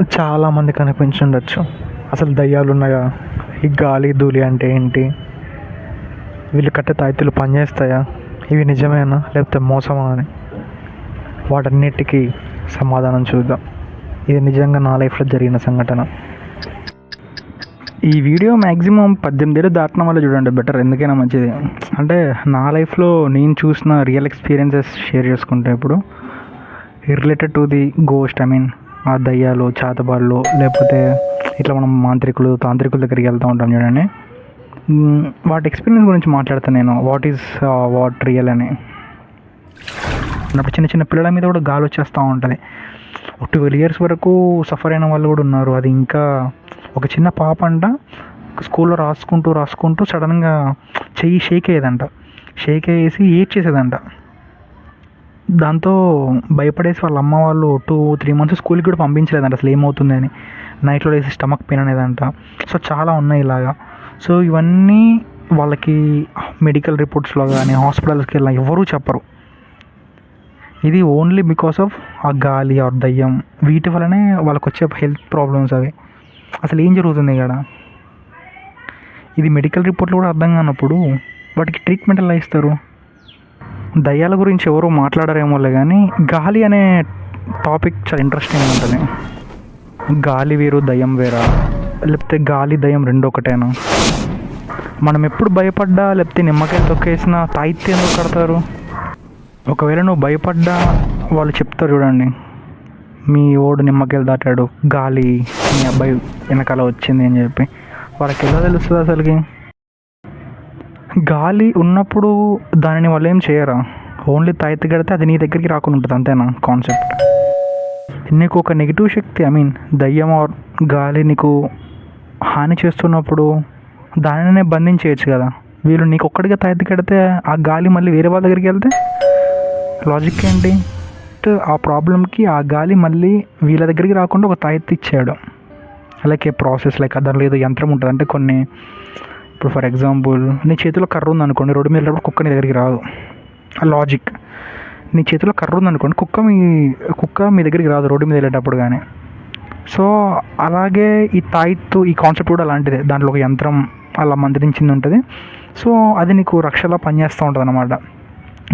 చాలామంది కనిపించుండొచ్చు. అసలు దయ్యాలు ఉన్నాయా ఈ గాలి ధూళి అంటే ఏంటి? వీళ్ళు కట్టే తాయితీలు పనిచేస్తాయా? ఇవి నిజమేనా? లేకపోతే మోసమా అని. వాటన్నిటికీ సమాధానం చూద్దాం. ఇది నిజంగా నా లైఫ్లో జరిగిన సంఘటన. ఈ వీడియో మ్యాక్సిమం పద్దెనిమిది ఏళ్ళు దాటిన వల్ల చూడండి. బెటర్ ఎందుకైనా మంచిది. అంటే నా లైఫ్లో నేను చూసిన రియల్ ఎక్స్పీరియన్సెస్ షేర్ చేసుకుంటే ఇప్పుడు related to the ghost I mean ఆ దయ్యాలు చాతబాళ్ళు లేకపోతే ఇట్లా మనం మాంత్రికులు తాంత్రికుల దగ్గరికి వెళ్తూ ఉంటాం చూడండి. వాటి ఎక్స్పీరియన్స్ గురించి మాట్లాడతాను నేను. వాట్ ఈస్ వాట్ రియల్ అని. అప్పుడు చిన్న చిన్న పిల్లల మీద కూడా గాలి వచ్చేస్తూ ఉంటుంది. ఒక ట్వెల్వ్ ఇయర్స్ వరకు సఫర్ అయిన వాళ్ళు కూడా ఉన్నారు. అది ఇంకా ఒక చిన్న పాప అంట స్కూల్లో రాసుకుంటూ రాసుకుంటూ సడన్గా చెయ్యి షేక్ అయ్యేదంట. షేక్ అయ్యేసి ఏడ్ చేసేదంట దాంతో భయపడేసి వాళ్ళ అమ్మ వాళ్ళు టూ త్రీ మంత్స్ స్కూల్కి కూడా పంపించలేదంట అసలు ఏమవుతుంది అని నైట్లో వేసి స్టమక్ పెయిన్ అనేదంట. సో చాలా ఉన్నాయి ఇలాగా. సో ఇవన్నీ వాళ్ళకి మెడికల్ రిపోర్ట్స్లో కానీ హాస్పిటల్స్కి వెళ్ళిన ఎవరూ చెప్పరు. ఇది ఓన్లీ బికాస్ ఆఫ్ ఆ గాలి ఆర్ దయ్యం. వీటి వల్లనే వాళ్ళకి వచ్చే హెల్త్ ప్రాబ్లమ్స్ అవి. అసలు ఏం జరుగుతుంది ఇక్కడ? ఇది మెడికల్ రిపోర్ట్లు కూడా అర్థం కానప్పుడు వాటికి ట్రీట్మెంట్ ఎలా ఇస్తారు? దయ్యాల గురించి ఎవరు మాట్లాడరేమోలే కానీ గాలి అనే టాపిక్ చాలా ఇంట్రెస్టింగ్ ఉంటుంది. గాలి వేరు దయ్యం వేరా? లేకపోతే గాలి దయ్యం రెండు ఒకటేనా? మనం ఎప్పుడు భయపడ్డా లేకపోతే నిమ్మకాయలు తొక్కేసిన తాయిత్తి ఎందుకు కడతారు? ఒకవేళ నువ్వు భయపడ్డా వాళ్ళు చెప్తారు చూడండి. మీ ఓడు నిమ్మకాయలు దాటాడు గాలి మీ అబ్బాయి వెనకాల వచ్చింది అని చెప్పి. వాళ్ళకి ఎలా తెలుస్తుంది అసలుకి? గాలి ఉన్నప్పుడు దానిని వాళ్ళు ఏం చేయరా? ఓన్లీ తాయితీ కడితే అది నీ దగ్గరికి రాకుండా ఉంటుంది అంతేనా కాన్సెప్ట్ నీకు ఒక నెగిటివ్ శక్తి ఐ మీన్ దయ్యం ఆర్ గాలి నీకు హాని చేస్తున్నప్పుడు దానినే బంధించేయచ్చు కదా. వీళ్ళు నీకు ఒక్కడిగా తాయితీ కడితే ఆ గాలి మళ్ళీ వేరే వాళ్ళ దగ్గరికి వెళ్తే? లాజిక్ ఏంటి? ఆ ప్రాబ్లంకి ఆ గాలి మళ్ళీ వీళ్ళ దగ్గరికి రాకుండా ఒక తాయెత్తు ఇచ్చాడు. లైక్ ఏ ప్రాసెస్ లైక్ దానిలో ఏదో యంత్రం ఉంటుంది అంటే కొన్ని ఇప్పుడు ఫర్ ఎగ్జాంపుల్ నీ చేతిలో కర్ర ఉంది అనుకోండి రోడ్డు మీద వెళ్ళినప్పుడు కుక్క నీ దగ్గరికి రాదు. ఆ లాజిక్ నీ చేతిలో కర్ర ఉంది అనుకోండి కుక్క మీ కుక్క మీ దగ్గరికి రాదు రోడ్డు మీద వెళ్ళేటప్పుడు కానీ సో అలాగే ఈ తాయిత్తు ఈ కాన్సెప్ట్ కూడా అలాంటిదే. దాంట్లో ఒక యంత్రం అలా మంత్రించింది ఉంటుంది. సో అది నీకు రక్షలా పనిచేస్తూ ఉంటుంది అనమాట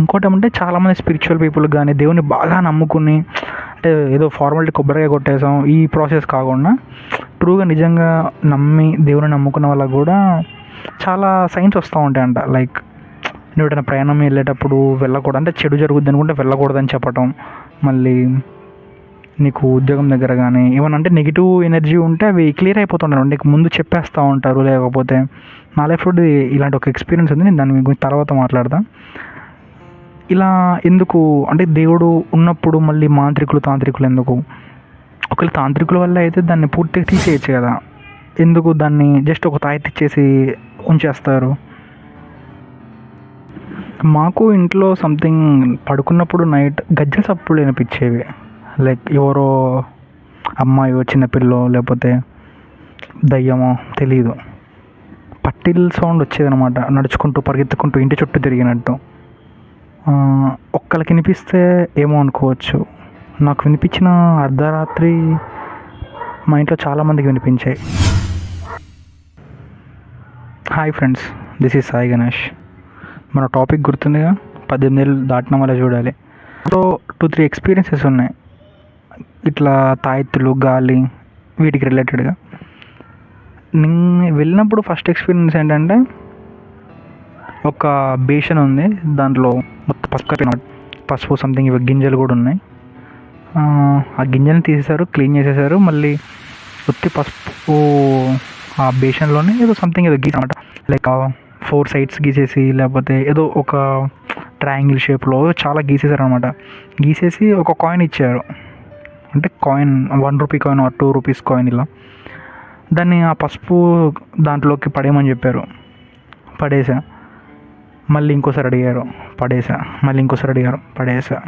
ఇంకోటి ఏమంటే చాలామంది స్పిరిచువల్ పీపుల్ కానీ దేవుని బాగా నమ్ముకుని అంటే ఏదో ఫార్మాలిటీ కొబ్బరిగా కొట్టేసాం ఈ ప్రాసెస్ కాకుండా ట్రూగా నిజంగా నమ్మి దేవుని నమ్ముకున్న వాళ్ళకు కూడా చాలా సైన్స్ వస్తూ ఉంటాయంట. లైక్ నువ్వు ఎటైనా ప్రయాణం వెళ్ళేటప్పుడు వెళ్ళకూడదు. అంటే చెడు జరుగుద్ది అనుకుంటే వెళ్ళకూడదని చెప్పటం. మళ్ళీ నీకు ఉద్యోగం దగ్గర కానీ ఏమన్నా అంటే నెగిటివ్ ఎనర్జీ ఉంటే అవి క్లియర్ అయిపోతుంటారు నీకు ముందు చెప్పేస్తూ ఉంటారు లేకపోతే నా లైఫ్లో ఇలాంటి ఒక ఎక్స్పీరియన్స్ ఉంది. నేను దాని గురించి తర్వాత మాట్లాడతాను ఇలా ఎందుకు అంటే దేవుడు ఉన్నప్పుడు మళ్ళీ మాంత్రికులు తాంత్రికులు ఎందుకు? ఒకవేళ తాంత్రికుల వల్ల అయితే దాన్ని పూర్తిగా తీసేయచ్చు కదా. ఎందుకు దాన్ని జస్ట్ ఒక తాయెత్తు ఇచ్చేసి ఉంచేస్తారు. మాకు ఇంట్లో సంథింగ్ పడుకున్నప్పుడు నైట్ గజ్జల సప్పుడు వినిపించేవి లైక్ ఎవరో అమ్మాయో చిన్నపిల్లో లేకపోతే దయ్యమో తెలియదు పట్టిల్ సౌండ్ వచ్చేదనమాట నడుచుకుంటూ పరిగెత్తుకుంటూ ఇంటి చుట్టూ తిరిగినట్టు. ఒక్కళ్ళకి ఒక్కరికి వినిపిస్తే ఏమో అనుకోవచ్చు. నాకు వినిపించిన అర్ధరాత్రి మా ఇంట్లో చాలామందికి వినిపించాయి. Hi friends this is Sai Ganesh మన టాపిక్ గుర్తుందిగా? పద్దెనిమిది ఏళ్ళు దాటిన వల్ల చూడాలి. సో టూ త్రీ ఎక్స్పీరియన్సెస్ ఉన్నాయి. ఇట్లా తాయెత్తులు గాలి వీటికి రిలేటెడ్గా నేను వెళ్ళినప్పుడు ఫస్ట్ ఎక్స్పీరియన్స్ ఏంటంటే ఒక బేషన్ ఉంది. దాంట్లో మొత్తం పసుపు పసుపు సంథింగ్ ఇవి గింజలు కూడా ఉన్నాయి. ఆ, గింజలను తీసేశారు క్లీన్ చేసేసారు మళ్ళీ ఉత్తి పసుపు ఆ బేషన్లోనే ఏదో సంథింగ్ ఏదో గీసి అనమాట లైక్ ఫోర్ సైడ్స్ గీసేసి లేకపోతే ఏదో ఒక ట్రయాంగిల్ షేప్లో చాలా గీసేసారు అనమాట గీసేసి ఒక కాయిన్ ఇచ్చారు. అంటే coin one rupee coin two rupees coin ఇలా. దాన్ని ఆ పసుపు దాంట్లోకి పడేయమని చెప్పారు. పడేసా మళ్ళీ ఇంకోసారి అడిగారు. పడేసా మళ్ళీ ఇంకోసారి అడిగారు. పడేసా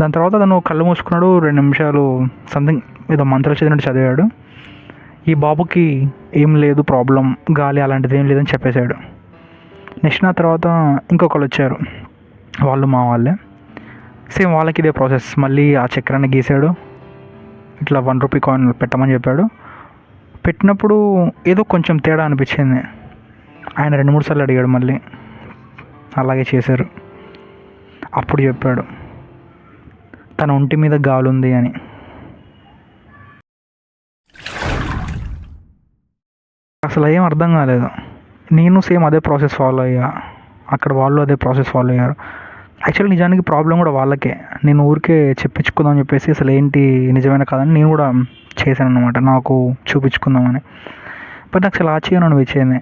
దాని తర్వాత తను కళ్ళు మూసుకున్నాడు రెండు నిమిషాలు సంథింగ్ ఏదో మంత్రాలు చదివినట్టు చదివాడు. ఈ బాబుకి ఏం లేదు ప్రాబ్లం గాలి అలాంటిది ఏం లేదని చెప్పేశాడు. నెక్స్ట్ నా తర్వాత ఇంకొకరు వచ్చారు. వాళ్ళు మా వాళ్ళే. సేమ్ వాళ్ళకి ఇదే ప్రాసెస్ మళ్ళీ ఆ చక్రాన్ని గీసాడు ఇట్లా వన్ రూపీ కాయిన్ పెట్టమని చెప్పాడు. పెట్టినప్పుడు ఏదో కొంచెం తేడా అనిపించింది. ఆయన రెండు మూడు సార్లు అడిగాడు మళ్ళీ. అలాగే చేశారు. అప్పుడు చెప్పాడు. తన ఒంటి మీద గాలుంది అని. అసలు ఏం అర్థం కాలేదు. నేను సేమ్ అదే ప్రాసెస్ ఫాలో అయ్యా. అక్కడ వాళ్ళు అదే ప్రాసెస్ ఫాలో అయ్యారు. యాక్చువల్లీ నిజానికి ప్రాబ్లం కూడా వాళ్ళకే. నేను ఊరికే చెప్పించుకుందాం చెప్పేసి అసలు ఏంటి నిజమైన కాదని నేను కూడా చేశాను అనమాట నాకు చూపించుకుందామని. బట్ నాకు అసలు ఆశ్చర్యం అనిపించింది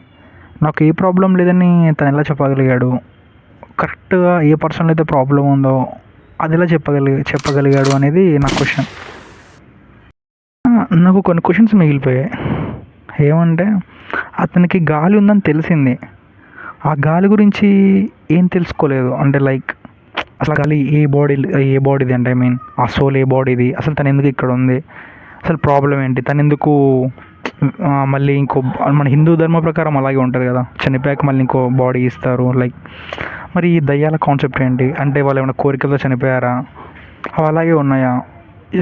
నాకు ఏ ప్రాబ్లం లేదని తను ఎలా చెప్పగలిగాడు? కరెక్ట్గా ఏ పర్సన్లో అయితే ప్రాబ్లం ఉందో అది ఎలా చెప్పగలి చెప్పగలిగాడు అనేది నా క్వశ్చన్. నాకు కొన్ని క్వశ్చన్స్ మిగిలిపోయాయి. ఏమంటే అతనికి గాలి ఉందని తెలిసింది. ఆ గాలి గురించి ఏం తెలుసుకోలేదు. అంటే లైక్ అసలు గాలి ఏ బాడీ ఏ బాడీది అంటే ఐ మీన్ ఆ సోల్ ఏ బాడీది అసలు తను ఎందుకు ఇక్కడ ఉంది? అసలు ప్రాబ్లం ఏంటి? తను ఎందుకు మళ్ళీ ఇంకో మన హిందూ ధర్మ ప్రకారం అలాగే ఉంటుంది కదా? చనిపోయాక మళ్ళీ ఇంకో బాడీ ఇస్తారు లైక్ మరి ఈ దయ్యాల కాన్సెప్ట్ ఏంటి? అంటే వాళ్ళు ఏమైనా కోరికలతో చనిపోయారా? అవి అలాగే ఉన్నాయా?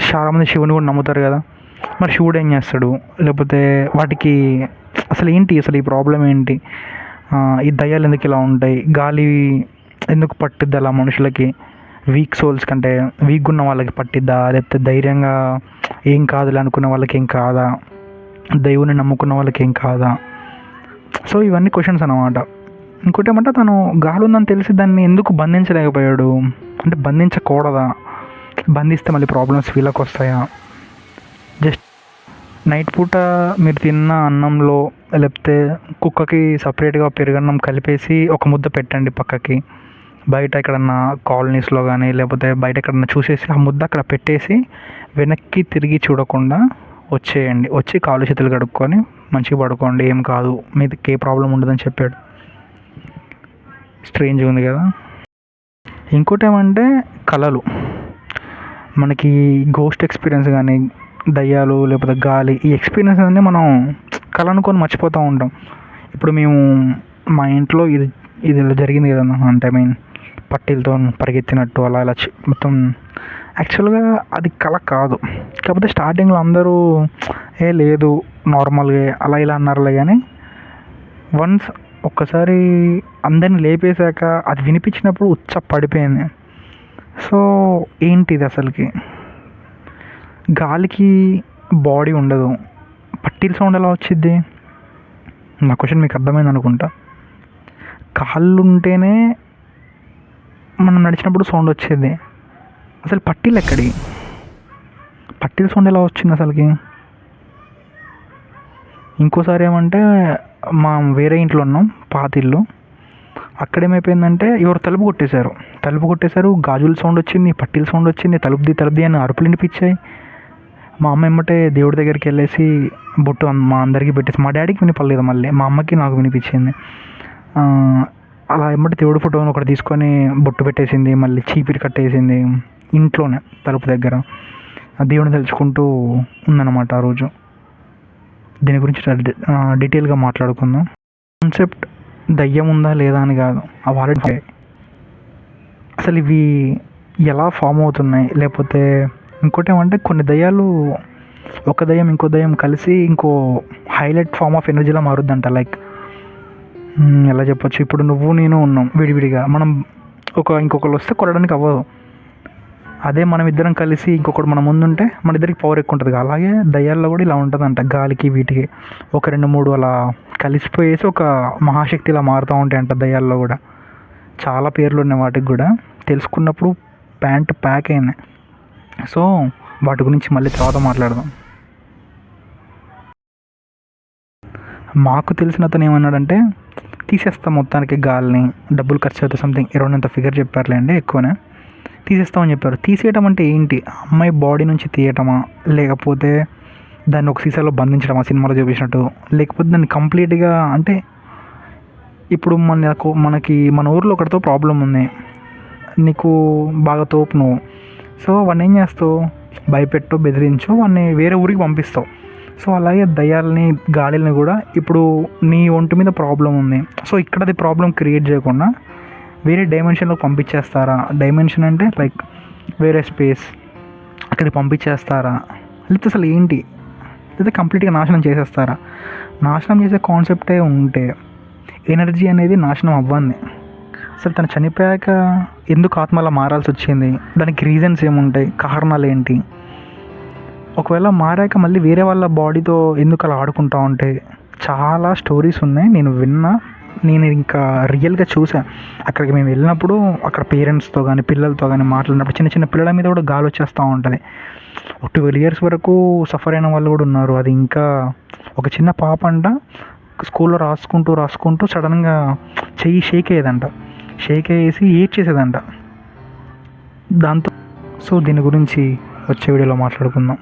చాలామంది శివుని కూడా నమ్ముతారు కదా? మరి శివుడు ఏం చేస్తాడు? లేకపోతే వాటికి అసలు ఏంటి? అసలు ఈ ప్రాబ్లం ఏంటి? ఈ దయ్యాలు ఎందుకు ఇలా ఉంటాయి? గాలి ఎందుకు పట్టుద్ది అలా మనుషులకి? వీక్ సోల్స్ కంటే వీక్ ఉన్న వాళ్ళకి పట్టిద్దా? లేకపోతే ధైర్యంగా ఏం కాదులే అనుకున్న వాళ్ళకి ఏం కాదా? దేవుని నమ్ముకున్న వాళ్ళకి ఏం కాదా? సో ఇవన్నీ క్వశ్చన్స్ అనమాట ఇంకోటి ఏమంటే తను గాలి ఉందని తెలిసి దాన్ని ఎందుకు బంధించలేకపోయాడు? అంటే బంధించకూడదా? బంధిస్తే మళ్ళీ ప్రాబ్లమ్స్ వీళ్ళకి వస్తాయా? జస్ట్ నైట్ పూట మీరు తిన్న అన్నంలో లేకపోతే కుక్కకి సపరేట్గా పెరుగన్నం కలిపేసి ఒక ముద్ద పెట్టండి పక్కకి. బయట ఎక్కడన్నా కాలనీస్లో కానీ లేకపోతే బయట ఎక్కడన్నా చూసేసి ఆ ముద్ద అక్కడ పెట్టేసి వెనక్కి తిరిగి చూడకుండా వచ్చేయండి. వచ్చి కాలు చేతులు కడుక్కొని మంచిగా పడుకోండి. ఏం కాదు. మీదకి ఏ ప్రాబ్లం ఉండదని చెప్పాడు. స్ట్రేంజ్ ఉంది కదా. ఇంకోటి ఏమంటే కళలు. మనకి గోస్ట్ ఎక్స్పీరియన్స్ కానీ దయ్యాలు లేకపోతే గాలి ఈ ఎక్స్పీరియన్స్ అన్నీ మనం కలనుకొని అనుకొని మర్చిపోతూ ఉంటాం. ఇప్పుడు మేము మా ఇంట్లో ఇది ఇది ఇలా జరిగింది కదా అంటే ఐ మీన్ పట్టీలతో పరిగెత్తినట్టు అలా ఇలా మొత్తం యాక్చువల్గా అది కళ కాదు. కాకపోతే స్టార్టింగ్లో అందరూ ఏ లేదు నార్మల్గా అలా ఇలా అన్నారులే కానీ వన్స్ ఒక్కసారి అందరిని లేపేశాక అది వినిపించినప్పుడు ఉచ్చ పడిపోయింది. సో ఏంటి ఇది అసలుకి? గాలికి బాడీ ఉండదు. పట్టీల సౌండ్ ఎలా వచ్చింది నా క్వశ్చన్ మీకు అర్థమైంది అనుకుంటా. కాళ్ళు ఉంటేనే మనం నడిచినప్పుడు సౌండ్ వచ్చేది. అసలు పట్టీలు ఎక్కడి? పట్టీల సౌండ్ ఎలా వచ్చింది అసలుకి? ఇంకోసారి ఏమంటే మా వేరే ఇంట్లో ఉన్నాం పాత ఇల్లు. అక్కడేమైపోయిందంటే ఎవరు తలుపు కొట్టేశారు. తలుపు కొట్టేశారు గాజుల సౌండ్ వచ్చింది పట్టీల సౌండ్ వచ్చింది తలుపుది తలుపుది అని అరుపులు వినిపించాయి. మా అమ్మ ఏమంటే దేవుడి దగ్గరికి వెళ్ళేసి బొట్టు మా అందరికీ పెట్టేసి మా డాడీకి వినిపడలేదు మళ్ళీ మా అమ్మకి నాకు వినిపించింది. ఆ, అలా ఏమంటే దేవుడి ఫోటోని ఒకటి తీసుకొని బొట్టు పెట్టేసింది మళ్ళీ చీపిరి కట్టేసింది ఇంట్లోనే తలుపు దగ్గర. ఆ దేవుని తలుచుకుంటూ ఉందన్నమాట ఆ రోజు. దీని గురించి ఆ, డీటెయిల్గా మాట్లాడుకుందాం. కాన్సెప్ట్ దయ్యం ఉందా లేదా అని కాదు అవి ఆల్రెడీ అసలు ఇవి ఎలా ఫామ్ అవుతున్నాయి లేకపోతే ఇంకోటి ఏమంటే కొన్ని దయ్యాలు ఒక దయ్యం ఇంకో దయ్యం కలిసి ఇంకో హైలైట్ ఫామ్ ఆఫ్ ఎనర్జీలా మారుద్దంట లైక్ ఎలా చెప్పొచ్చు? ఇప్పుడు నువ్వు నేను ఉన్నాం విడివిడిగా. మనం ఒక ఇంకొకరు వస్తే కొట్టడానికి అవ్వదు. అదే మనం ఇద్దరం కలిసి ఇంకొకటి మన ముందుంటే మన ఇద్దరికి పవర్ ఎక్కువ ఉంటుంది. అలాగే దయ్యాల్లో కూడా ఇలా ఉంటుందంట గాలికి వీటికి. ఒక రెండు మూడు అలా కలిసిపోయేసి ఒక మహాశక్తి ఇలా మారుతూ ఉంటాయి అంట దయ్యాల్లో కూడా. చాలా పేర్లు ఉన్నాయి వాటికి కూడా. తెలుసుకున్నప్పుడు ప్యాంట్ ప్యాక్ అయింది. సో వాటి గురించి మళ్ళీ తర్వాత మాట్లాడదాం. మాకు తెలిసిన అతను ఏమన్నాడంటే తీసేస్తాం మొత్తానికి గాలిని డబ్బులు ఖర్చు అవుతుంది సంథింగ్ ఇరవై అంత ఫిగర్ చెప్పారులేండి ఎక్కువనే. తీసేస్తామని చెప్పారు. తీసేయటం అంటే ఏంటి? అమ్మాయి బాడీ నుంచి తీయటమా? లేకపోతే దాన్ని ఒక సీసాలో బంధించడమా సినిమాలో చూపించినట్టు? లేకపోతే దాన్ని కంప్లీట్గా అంటే ఇప్పుడు మనకు మనకి మన ఊర్లో ఒకటితో ప్రాబ్లం ఉంది. నీకు బాగా తోపు నువ్వు సో వాడిని ఏం చేస్తావు? భయపెట్టు బెదిరించు వాడిని వేరే ఊరికి పంపిస్తావు. సో అలాగే దయ్యాలని గాలిని కూడా ఇప్పుడు నీ ఒంటి మీద ప్రాబ్లం ఉంది. సో ఇక్కడ అది ప్రాబ్లం క్రియేట్ చేయకుండా వేరే డైమెన్షన్లోకి పంపించేస్తారా? డైమెన్షన్ అంటే లైక్ వేరే స్పేస్ అక్కడికి పంపించేస్తారా? లేకపోతే అసలు ఏంటి? లేదా కంప్లీట్గా నాశనం చేసేస్తారా? నాశనం చేసే కాన్సెప్టే ఉంటే ఎనర్జీ అనేది నాశనం అవ్వంది అసలు తను చనిపోయాక ఎందుకు ఆత్మ అలా మారాల్సి వచ్చింది? దానికి రీజన్స్ ఏముంటాయి? కారణాలు ఏంటి ఒకవేళ మారాక మళ్ళీ వేరే వాళ్ళ బాడీతో ఎందుకు అలా ఆడుకుంటా ఉంటే చాలా స్టోరీస్ ఉన్నాయి. నేను విన్నా నేను ఇంకా రియల్గా చూసా. అక్కడికి మేము వెళ్ళినప్పుడు అక్కడ పేరెంట్స్తో కానీ పిల్లలతో కానీ మాట్లాడినప్పుడు చిన్న చిన్న పిల్లల మీద కూడా గాలి వచ్చేస్తూ ఉంటుంది. ఒక ట్వెల్వ్ ఇయర్స్ వరకు సఫర్ అయిన వాళ్ళు కూడా ఉన్నారు. అది ఇంకా ఒక చిన్న పాప అంట స్కూల్లో రాసుకుంటూ రాసుకుంటూ సడన్గా చెయ్యి షేక్ అయ్యేదంట. షేక్ వేసి ఏడ్ చేసేదంట. దాంతో సో దీని గురించి వచ్చే వీడియోలో మాట్లాడుకుందాం.